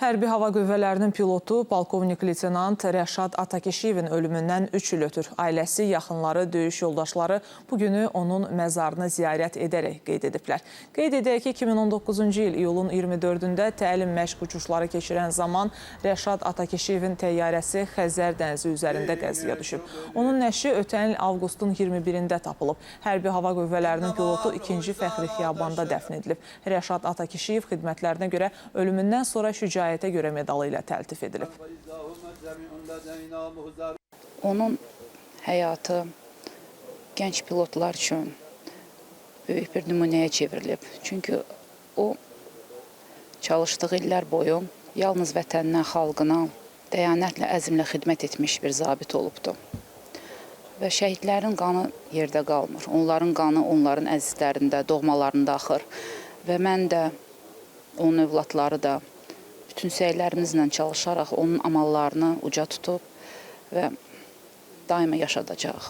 Hərbi Hava Qüvvələrinin pilotu polkovnik leytenant Rəşad Atakişiyevin ölümündən 3 il ötür. Ailəsi, yaxınları, döyüş yoldaşları bu günü onun məzarını ziyarət edərək qeyd ediblər. Qeyd edək ki, 2019-cu il iyulun 24-də təlim məşq uçuşları keçirən zaman Rəşad Atakişiyevin təyyarəsi Xəzər dənizi üzərində qəzaya düşüb. Onun nəşi ötən il avqustun 21-də tapılıb. Hərbi Hava Qüvvələrinin pilotu 2-ci Fəxri Xiyabanda dəfn edilib. Rəşad Atakişiyev xidmətlərinə görə ölümündən sonra şücaət şikayətə görə medalı ilə təltif edilib. Onun həyatı gənc pilotlar üçün böyük bir nümunəyə çevrilib. Çünki o çalışdığı illər boyu yalnız vətəninə, xalqına dəyanətlə, əzmlə xidmət etmiş bir zabit olubdu. Və şəhidlərin qanı yerdə qalmır. Onların qanı onların əzizlərində, doğmalarında axır. Və mən də, onun övladları da bütün səylərimizlə çalışaraq onun amallarını uca tutub və daima yaşadacağıq.